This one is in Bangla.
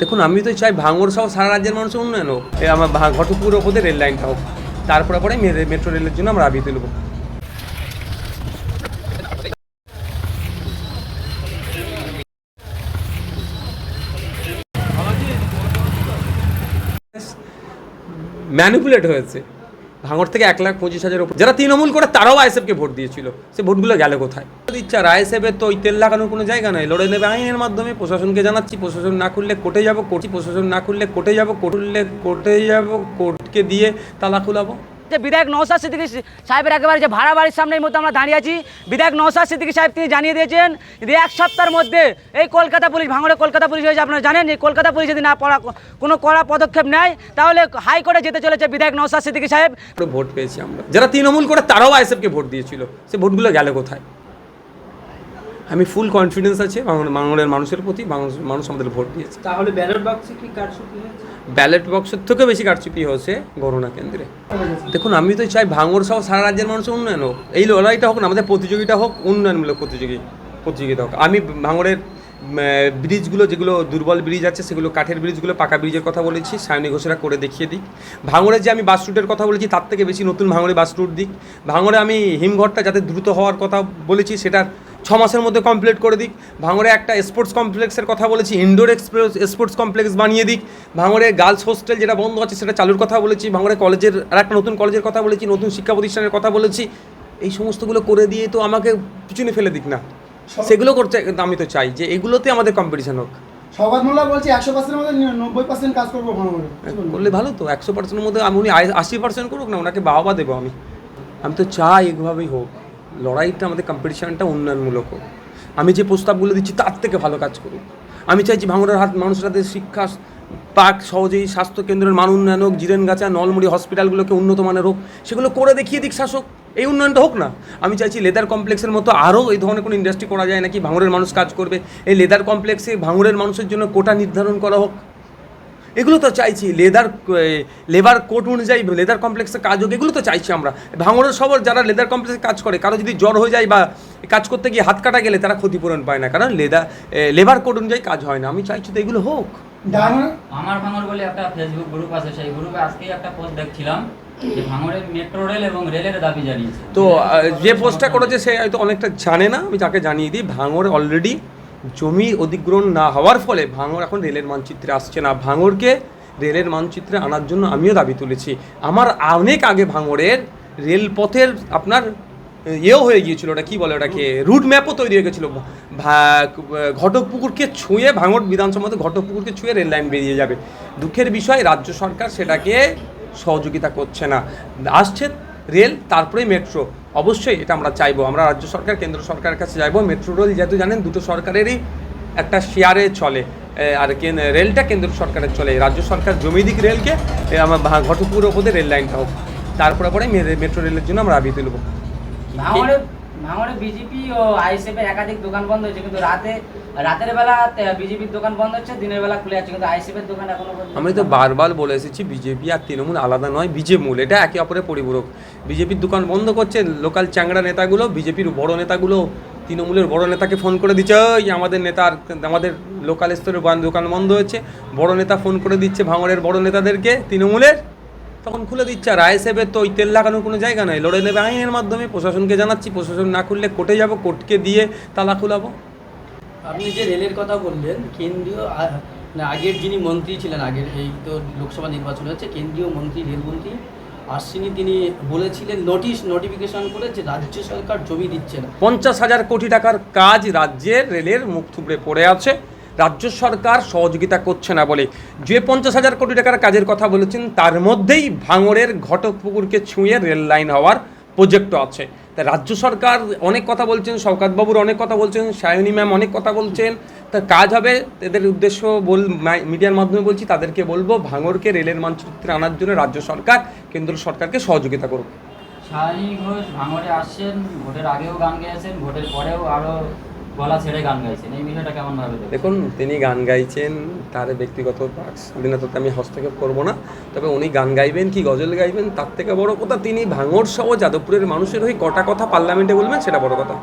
দেখুন, আমি তো চাই ভাঙড় সহ সারা রাজ্যের মানুষের উন্নয়ন হোক। আমার ঘটকপুর ওপরে রেল লাইনটা হোক। তারপরে পরে মেট্রো রেলের জন্য আমরা আবি তুলব। ম্যানিপুলেট হয়েছে। ভাঙড় থেকে এক লাখ পঁচিশ হাজার যারা তৃণমূল করে তারাও আইএসএফকে ভোট দিয়েছিল। সে ভোটগুলো গেল কোথায়? ইচ্ছা আইএসএফের তো ওই তেল লাগানোর কোনো জায়গা নাই। লড়ে নেবে আইনের মাধ্যমে। প্রশাসনকে জানাচ্ছি, প্রশাসন না খুললে কোর্টে যাব, কোর্ট প্রশাসন না খুললে কোর্টে যাব, কোর্টে কোর্টে যাব, কোর্টকে দিয়ে তালা খুলাবো। যে বিধায়ক নৌসাদ সিদ্দিকি সাহেবের একেবারে যে ভাড়া বাড়ির সামনে এই মুহূর্তে আমরা দাঁড়িয়ে আছি। বিধায়ক নৌসাদ সিদ্দিকি সাহেব তিনি জানিয়ে দিয়েছেন যে এক সপ্তাহের মধ্যে এই কলকাতা পুলিশ, ভাঙড়ে কলকাতা পুলিশ হয়েছে, আপনারা জানেন, এই কলকাতা পুলিশ যদি না পড়া, কোনো কড়া পদক্ষেপ নেয়, তাহলে হাইকোর্টে যেতে চলেছে বিধায়ক নৌসাদ সিদ্দিকি সাহেব। ভোট পেয়েছি আমরা। যারা তৃণমূল করে, তারাও আইএসএফকে ভোট দিয়েছিল। সে ভোটগুলো গেলে কোথায়? আমি ফুল কনফিডেন্স আছে বাংলা- বাংলার মানুষের প্রতি মানুষ আমাদের ভোট দিয়েছে। তাহলে ব্যালট বাক্সে কি কারচুপি হয়েছে? ব্যালট বক্সের থেকে বেশি কারচুপি হয়েছে গণনা কেন্দ্রে। দেখুন আমি তো চাই ভাঙড় সহ সারা রাজ্যের মানুষের উন্নয়ন হোক। এই লড়াইটা হোক না আমাদের প্রতিযোগিতা হোক উন্নয়নমূলক প্রতিযোগী প্রতিযোগিতা হোক। আমি ভাঙড়ের ব্রিজগুলো যেগুলো দুর্বল ব্রিজ আছে সেগুলো কাঠের ব্রিজগুলো পাকা ব্রিজের কথা বলেছি সায়নী ঘোষেরা করে দেখিয়ে দিক। ভাঙড়ের যে আমি বাস রুটের কথা বলেছি তার থেকে বেশি নতুন ভাঙড়ে বাস রুট দিক। ভাঙড়ে আমি হিমঘরটা যাতে দ্রুত হওয়ার কথা বলেছি সেটার ছ মাসের মধ্যে কমপ্লিট করে দিক। ভাঙড়ে একটা স্পোর্টস কমপ্লেক্সের কথা বলেছি ইনডোর স্পোর্টস কমপ্লেক্স বানিয়ে দিক। ভাঙড়ে গার্লস হোস্টেল যেটা বন্ধ আছে সেটা চালুর কথা বলেছি। ভাঙড়ে কলেজের আর একটা নতুন কলেজের কথা বলেছি নতুন শিক্ষা প্রতিষ্ঠানের কথা বলেছি। এই সমস্তগুলো করে দিয়ে তো আমাকে পিছনে ফেলে দিক না। সেগুলো করতে আমি তো চাই যে এগুলোতে আমাদের কম্পিটিশন হোক। সৌগত মোল্লা বলছে একশো পার্সেন্টের মধ্যে নব্বই পার্সেন্ট কাজ করব করলে ভালো তো একশো পার্সেন্টের মধ্যে আমি উনি আশি পার্সেন্ট করুক না ওনাকে বাহবা দেবো আমি। আমি তো চাই এভাবেই হোক। লড়াইটা আমাদের কম্পিটিশানটা উন্নয়নমূলক হোক। আমি যে প্রস্তাবগুলো দিচ্ছি তার থেকে ভালো কাজ করুক। আমি চাইছি ভাঙড়ের হাত মানুষের শিক্ষা, পাক সহজেই স্বাস্থ্যকেন্দ্রের মান উন্নয়ন হোক, জিরেনগাছা, নলমুড়ি হসপিটালগুলোকে উন্নত মানের হোক, সেগুলো করে দেখিয়ে দিক শাসক। এই উন্নয়নটা হোক না। আমি চাইছি লেদার কমপ্লেক্সের মতো আরও এই ধরনের কোনো ইন্ডাস্ট্রি করা যায় নাকি ভাঙড়ের মানুষ কাজ করবে। এই লেদার কমপ্লেক্সে ভাঙড়ের মানুষের জন্য কোটা নির্ধারণ করা হোক। এগুলো তো চাইছি লেদার লেবার কোড অনুযায়ী লেদার কমপ্লেক্সে কাজ হোক এগুলো তো চাইছি আমরা। ভাঙড়ের সবার যারা লেদার কমপ্লেক্সে কাজ করে কারও যদি জ্বর হয়ে যায় বা কাজ করতে গিয়ে হাত কাটা গেলে তারা ক্ষতিপূরণ পায় না কারণ লেদার লেবার কোড অনুযায়ী কাজ হয় না। আমি চাইছি তো এগুলো হোক। আমার ভাঙর বলে একটা ফেসবুক গ্রুপ আছে সেই গ্রুপে আজকেই একটা পোস্ট দেখছিলাম মেট্রো রেল এবং রেলের দাবি জানিয়েছে। তো যে পোস্টটা করেছে সে হয়তো অনেকটা জানে না আমি তাকে জানিয়ে দিই ভাঙড় অলরেডি জমি অধিগ্রহণ না হওয়ার ফলে ভাঙর এখন রেলের মানচিত্রে আসছে না। ভাঙরকে রেলের মানচিত্রে আনার জন্য আমিও দাবি তুলেছি। আমার অনেক আগে ভাঙরের রেলপথের আপনার ইয়েও হয়ে গিয়েছিল, ওটা কি বলে ওটাকে? রুট ম্যাপও তৈরি হয়ে গেছিল। ঘটকপুকুরকে ছুঁয়ে ভাঙড় বিধানসভাতে ঘটকপুকুরকে ছুঁয়ে রেল লাইন বেরিয়ে যাবে। দুঃখের বিষয়, রাজ্য সরকার সেটাকে সহযোগিতা করছে না। আসছে রেল তারপরে মেট্রো। অবশ্যই এটা আমরা চাইব। আমরা রাজ্য সরকার, কেন্দ্র সরকারের কাছে চাইব। মেট্রো রেল, যেহেতু জানেন, দুটো সরকারেরই একটা শেয়ারে চলে। আর রেলটা কেন্দ্র সরকারের চলে। রাজ্য সরকার জমি দিক রেলকে আমার ঘটপুর ওপরে রেল লাইনটা হোক। তারপরে পরে মেট্রো রেলের জন্য আমরা আবি তুলব ভাঙড়ে বিজেপি ও আইএসএফের একাধিক দোকান বন্ধ হয়েছে কিন্তু রাতে রাতের বেলা বিজেপির দোকান বন্ধ হচ্ছে দিনের বেলা খুলে যাচ্ছে কিন্তু আইএসএফের দোকান এখনও আমি তো বারবার বলে এসেছি বিজেপি আর তৃণমূল আলাদা নয় বিজেমূল এটা একে অপরের পরিপূরক। বিজেপির দোকান বন্ধ করছে লোকাল চ্যাংড়া নেতাগুলো বিজেপির বড় নেতাগুলো তৃণমূলের বড় নেতাকে ফোন করে দিচ্ছে ওই আমাদের নেতার আমাদের লোকাল স্তরের দোকান বন্ধ হচ্ছে বড় নেতা ফোন করে দিচ্ছে ভাঙড়ের বড় নেতাদেরকে তৃণমূলের। তখন খুলে দিচ্ছে। আর আইএসএফের তো ওই তেল লাগানোর কোনো জায়গা নাই। লড়ে নেবে আইনের মাধ্যমে। প্রশাসনকে জানাচ্ছি প্রশাসন না খুললে কোর্টে যাব কোর্টকে দিয়ে তালা খুলাবো। আপনি যে রেলের কথা বললেন কেন্দ্রীয় আগের যিনি মন্ত্রী ছিলেন আগের এই তো লোকসভা নির্বাচন হচ্ছে কেন্দ্রীয় মন্ত্রী রেলমন্ত্রী আশ্বিনী তিনি বলেছিলেন নোটিশ নোটিফিকেশন করে যে রাজ্য সরকার জমি দিচ্ছে না। পঞ্চাশ হাজার কোটি টাকার কাজ রাজ্যের রেলের মুখ থুবড়ে পড়ে আছে। রাজ্য সরকার সহযোগিতা করছে না বলে। যে পঞ্চাশ হাজার কোটি টাকার কাজের কথা বলেছেন, তার মধ্যেই ভাঙড়ের ঘটকপুকুরকে ছুঁয়ে রেল লাইন হওয়ার প্রজেক্টও আছে। তা রাজ্য সরকার অনেক কথা বলছেন, শওকাতবাবুর অনেক কথা বলছেন, সায়নী ম্যাম অনেক কথা বলছেন। তা কাজ হবে এদের উদ্দেশ্য বল মিডিয়ার মাধ্যমে বলছি, তাদেরকে বলব ভাঙড়কে রেলের মানচিত্রে আনার জন্য রাজ্য সরকার, কেন্দ্র সরকারকে সহযোগিতা করুক। শাহিনী ঘোষ আসছেন, ভোটের আগেও গান গেয়েছেন, ভোটের পরেও আরও গলা ছেড়ে গান গাইছেন, এই কেমন ভাবে দেখুন, তিনি গান গাইছেন, তার ব্যক্তিগত স্বাধীনতাতে আমি হস্তক্ষেপ করব না, তবে উনি গান গাইবেন কি গজল গাইবেন, তার থেকে বড় কথা তিনি ভাঙড় সহ যাদবপুরের মানুষের হয়ে কটা কথা পার্লামেন্টে বলবেন, সেটা বড় কথা।